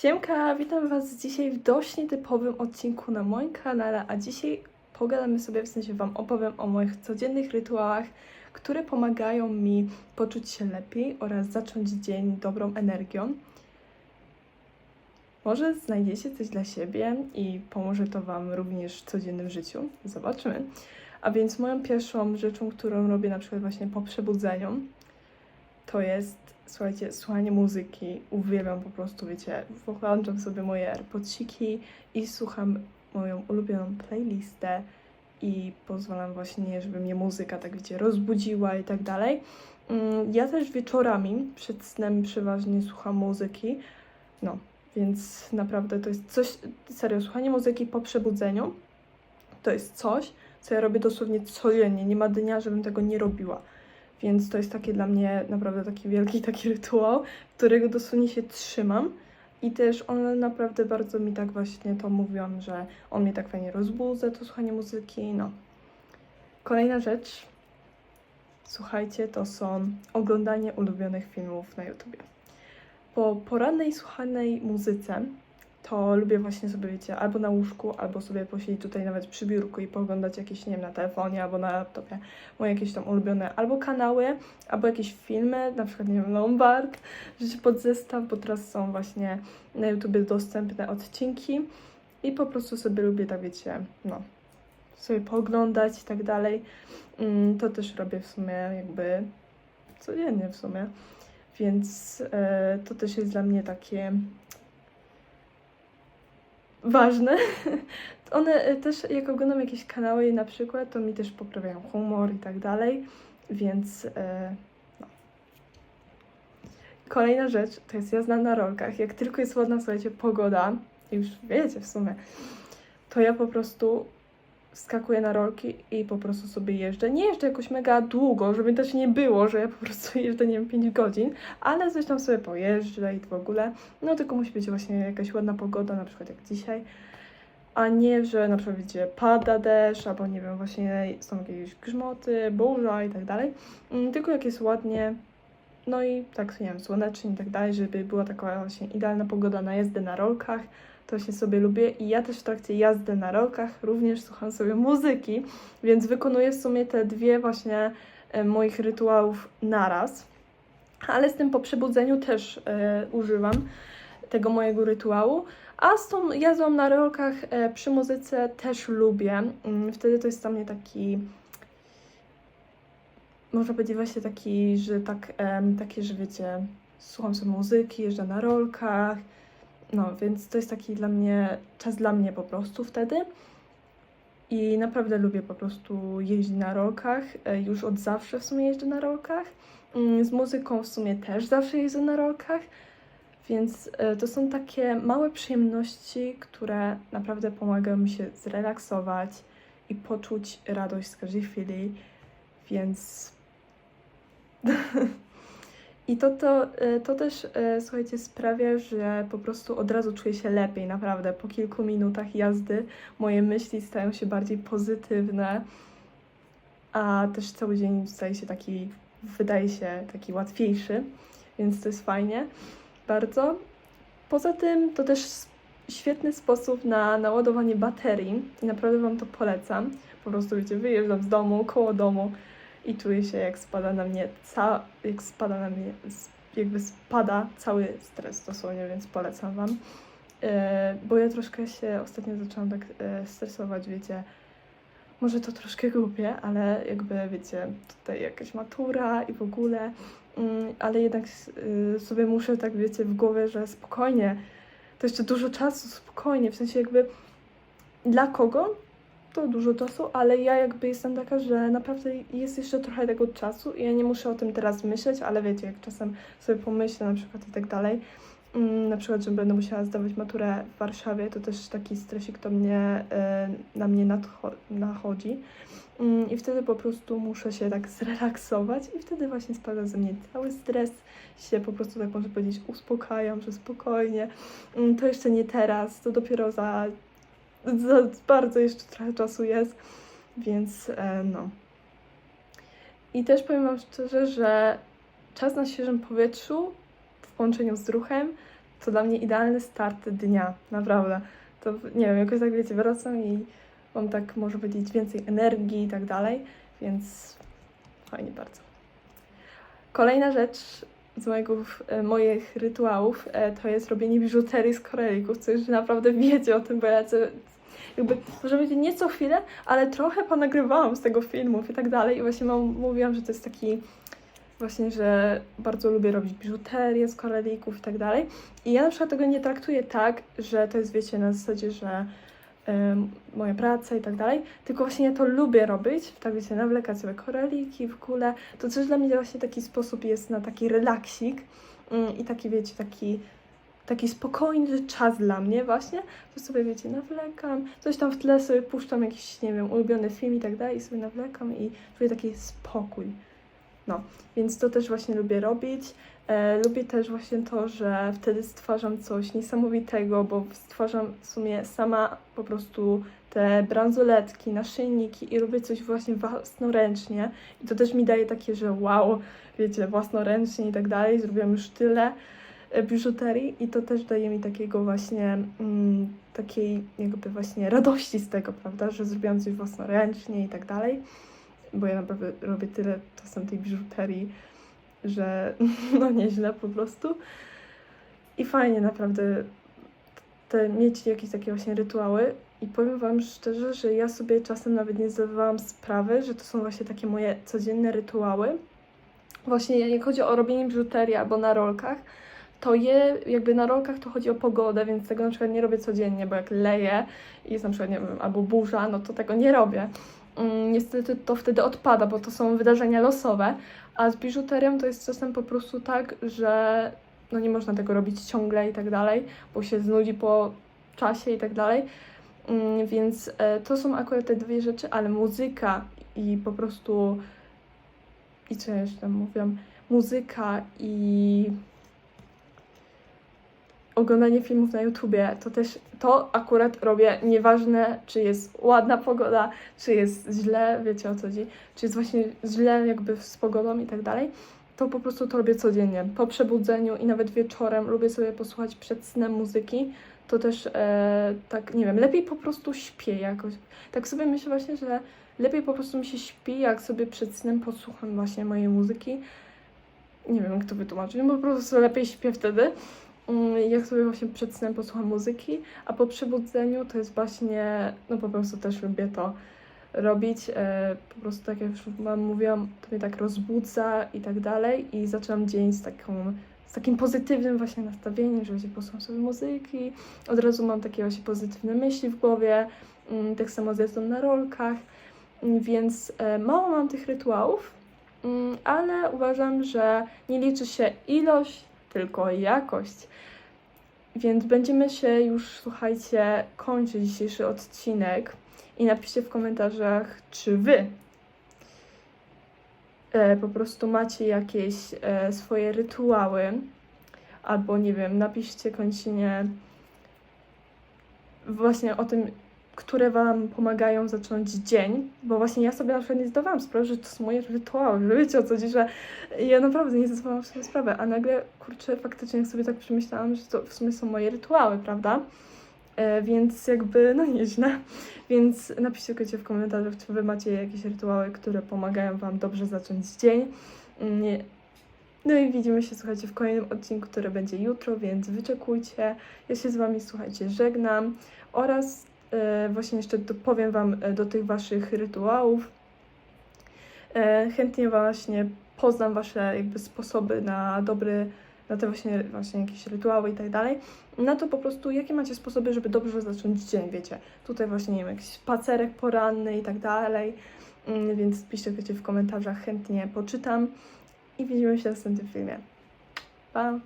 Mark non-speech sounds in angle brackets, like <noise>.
Siemka, witam Was dzisiaj w dość nietypowym odcinku na moim kanale, a dzisiaj pogadamy sobie, w sensie Wam opowiem o moich codziennych rytuałach, które pomagają mi poczuć się lepiej oraz zacząć dzień dobrą energią. Może znajdziecie coś dla siebie i pomoże to Wam również w codziennym życiu. Zobaczymy. A więc moją pierwszą rzeczą, którą robię na przykład właśnie po przebudzeniu, to jest, słuchajcie, słuchanie muzyki. Uwielbiam po prostu, wiecie, włączam sobie moje AirPodsiki i słucham moją ulubioną playlistę i pozwalam właśnie, żeby mnie muzyka tak, wiecie, rozbudziła i tak dalej. Mm, Ja też wieczorami przed snem przeważnie słucham muzyki, no, więc naprawdę to jest coś, serio, słuchanie muzyki po przebudzeniu to jest coś, co ja robię dosłownie codziennie. Nie ma dnia, żebym tego nie robiła. Więc to jest takie dla mnie naprawdę taki wielki taki rytuał, którego dosłownie się trzymam. I też one naprawdę bardzo mi tak właśnie to mówią, że on mnie tak fajnie rozbudza, to słuchanie muzyki, no. Kolejna rzecz, słuchajcie, to są oglądanie ulubionych filmów na YouTubie. Po porannej słuchanej muzyce to lubię właśnie sobie, wiecie, albo na łóżku, albo sobie posiedzieć tutaj nawet przy biurku i pooglądać jakieś, nie wiem, na telefonie albo na laptopie moje jakieś tam ulubione albo kanały, albo jakieś filmy, na przykład, nie wiem, Lombard, życie pod zestaw, bo teraz są właśnie na YouTubie dostępne odcinki i po prostu sobie lubię, tak wiecie, no, sobie pooglądać i tak dalej. Mm, To też robię w sumie jakby codziennie w sumie, więc e, to też jest dla mnie takie ważne. <laughs> One e, też, jak oglądam jakieś kanały na przykład, to mi też poprawiają humor i tak dalej, więc e, no. Kolejna rzecz to jest jazda na rolkach. Jak tylko jest ładna, słuchajcie, pogoda, już wiecie w sumie, to ja po prostu skakuję na rolki i po prostu sobie jeżdżę. Nie jeżdżę jakoś mega długo, żeby też nie było, że ja po prostu <laughs> jeżdżę, nie wiem, 5 godzin, ale coś tam sobie pojeżdżę i w ogóle. No tylko musi być właśnie jakaś ładna pogoda, na przykład jak dzisiaj. A nie, że na przykład wiecie, pada deszcz, albo nie wiem, właśnie są jakieś grzmoty, burza i tak dalej. Mm, Tylko jak jest ładnie, no i tak, nie wiem, słonecznie i tak dalej, żeby była taka właśnie idealna pogoda na jazdę na rolkach, to się sobie lubię i ja też w trakcie jazdy na rolkach również słucham sobie muzyki, więc wykonuję w sumie te dwie właśnie e, moich rytuałów naraz. Ale z tym po przebudzeniu też e, używam tego mojego rytuału. A z tą jazdą na rolkach e, przy muzyce też lubię. Mm, Wtedy to jest dla mnie taki. Można powiedzieć właśnie taki, że tak, takie, że wiecie, słucham sobie muzyki, jeżdżę na rolkach. No, więc to jest taki dla mnie, czas dla mnie po prostu wtedy. I naprawdę lubię po prostu jeździć na rolkach. E, Już od zawsze w sumie jeżdżę na rolkach. Mm, Z muzyką w sumie też zawsze jeżdżę na rolkach. Więc e, to są takie małe przyjemności, które naprawdę pomagają mi się zrelaksować i poczuć radość z każdej chwili. Więc. <laughs> I to, to, e, to też, e, słuchajcie, sprawia, że po prostu od razu czuję się lepiej, naprawdę. Po kilku minutach jazdy moje myśli stają się bardziej pozytywne, a też cały dzień staje się taki, wydaje się taki łatwiejszy, więc to jest fajnie bardzo. Poza tym to też świetny sposób na naładowanie baterii i naprawdę Wam to polecam. Po prostu wiecie, wyjeżdżam z domu, koło domu i czuję się jak spada na mnie ca- jak spada na mnie, jakby spada cały stres dosłownie, więc polecam Wam. E, bo ja troszkę się ostatnio zaczęłam tak e, stresować, wiecie, może to troszkę głupie, ale jakby wiecie, tutaj jakaś matura i w ogóle, mm, ale jednak y, sobie muszę tak, wiecie, w głowie, że spokojnie, to jeszcze dużo czasu, spokojnie, w sensie jakby dla kogo to dużo czasu, ale ja jakby jestem taka, że naprawdę jest jeszcze trochę tego czasu i ja nie muszę o tym teraz myśleć, ale wiecie, jak czasem sobie pomyślę na przykład i tak dalej, mm, na przykład, że będę musiała zdawać maturę w Warszawie, to też taki stresik to mnie, y, na mnie nachodzi. Mm, I wtedy po prostu muszę się tak zrelaksować i wtedy właśnie spada ze mnie cały stres, się po prostu tak można powiedzieć uspokajam, że spokojnie. Mm, To jeszcze nie teraz, to dopiero za, za bardzo jeszcze trochę czasu jest, więc e, no. I też powiem Wam szczerze, że czas na świeżym powietrzu w połączeniu z ruchem to dla mnie idealny start dnia, naprawdę. To nie wiem, jakoś tak wiecie, wracam i mam tak, może powiedzieć, więcej energii i tak dalej, więc fajnie bardzo. Kolejna rzecz z mojego, e, moich rytuałów e, to jest robienie biżuterii z korelików, co już naprawdę wiecie o tym, bo ja jakby, może być nie co chwilę, ale trochę ponagrywałam z tego filmów i tak dalej. I właśnie mam, mówiłam, że to jest taki właśnie, że bardzo lubię robić biżuterię z korelików i tak dalej. I ja na przykład tego nie traktuję tak, że to jest, wiecie, na zasadzie, że em, moja praca i tak dalej, tylko właśnie ja to lubię robić, tak wiecie, nawlekać sobie koreliki w kule, to też dla mnie właśnie taki sposób jest na taki relaksik mm, i taki, wiecie, taki taki spokojny czas dla mnie właśnie, że sobie, wiecie, nawlekam, coś tam w tle sobie puszczam jakiś, nie wiem, ulubiony film i tak dalej i sobie nawlekam i czuję taki spokój. No, więc to też właśnie lubię robić. E, lubię też właśnie to, że wtedy stwarzam coś niesamowitego, bo stwarzam w sumie sama po prostu te bransoletki, naszyjniki i robię coś właśnie własnoręcznie. I to też mi daje takie, że wow, wiecie, własnoręcznie i tak dalej, zrobiłam już tyle biżuterii i to też daje mi takiego właśnie mm, takiej jakby właśnie radości z tego, prawda, że zrobiłam coś własnoręcznie i tak dalej, bo ja naprawdę robię tyle czasem tej biżuterii, że <laughs> no nieźle po prostu i fajnie naprawdę te, mieć jakieś takie właśnie rytuały i powiem Wam szczerze, że ja sobie czasem nawet nie zdawałam sprawy, że to są właśnie takie moje codzienne rytuały. Właśnie jak chodzi o robienie biżuterii albo na rolkach, to je jakby na rolkach to chodzi o pogodę, więc tego na przykład nie robię codziennie, bo jak leje i jest na przykład, nie wiem, albo burza, no to tego nie robię. Mm, Niestety to wtedy odpada, bo to są wydarzenia losowe, a z biżuterią to jest czasem po prostu tak, że no nie można tego robić ciągle i tak dalej, bo się znudzi po czasie i tak dalej. Mm, Więc e, to są akurat te dwie rzeczy, ale muzyka i po prostu i co ja jeszcze tam mówiłam, muzyka i oglądanie filmów na YouTubie, to też to akurat robię, nieważne czy jest ładna pogoda, czy jest źle, wiecie o co chodzi, czy jest właśnie źle jakby z pogodą i tak dalej, to po prostu to robię codziennie. Po przebudzeniu i nawet wieczorem lubię sobie posłuchać przed snem muzyki, to też e, tak, nie wiem, lepiej po prostu śpię jakoś. Tak sobie myślę właśnie, że lepiej po prostu mi się śpi, jak sobie przed snem posłucham właśnie mojej muzyki. Nie wiem, jak to wytłumaczyć, no po prostu lepiej śpię wtedy. Mm, Jak sobie właśnie przed snem posłucham muzyki, a po przebudzeniu to jest właśnie, no po prostu też lubię to robić. E, po prostu tak jak już wam mówiłam, to mnie tak rozbudza i tak dalej i zaczynam dzień z taką z takim pozytywnym właśnie nastawieniem, że właśnie posłucham sobie muzyki, od razu mam takie właśnie pozytywne myśli w głowie, mm, tak samo z jazdą na rolkach, Mm, więc e, mało mam tych rytuałów, ale uważam, że nie liczy się ilość, tylko jakość. Więc będziemy się już, słuchajcie, kończyć dzisiejszy odcinek i napiszcie w komentarzach, czy wy e, po prostu macie jakieś e, swoje rytuały, albo nie wiem, napiszcie kończynie właśnie o tym, które Wam pomagają zacząć dzień, bo właśnie ja sobie na przykład nie zdawałam sprawy, że to są moje rytuały, że wiecie o co chodzi, że ja naprawdę nie zdawałam sobie sprawy, a nagle, kurczę, faktycznie jak sobie tak przemyślałam, że to w sumie są moje rytuały, prawda? E, więc jakby, no nieźle. Więc napiszcie koniecznie w komentarzach, czy Wy macie jakieś rytuały, które pomagają Wam dobrze zacząć dzień. Nie. No i widzimy się, słuchajcie, w kolejnym odcinku, który będzie jutro, więc wyczekujcie. Ja się z Wami, słuchajcie, żegnam oraz właśnie jeszcze dopowiem Wam e, do tych Waszych rytuałów. E, chętnie właśnie poznam Wasze jakby sposoby na dobry, na te właśnie, właśnie jakieś rytuały i tak dalej. Na to po prostu, jakie macie sposoby, żeby dobrze zacząć dzień, wiecie. Tutaj właśnie, nie wiem, jakiś spacerek poranny i tak dalej. Mm, Więc piszcie wiecie, w komentarzach, chętnie poczytam. I widzimy się w następnym filmie. Pa!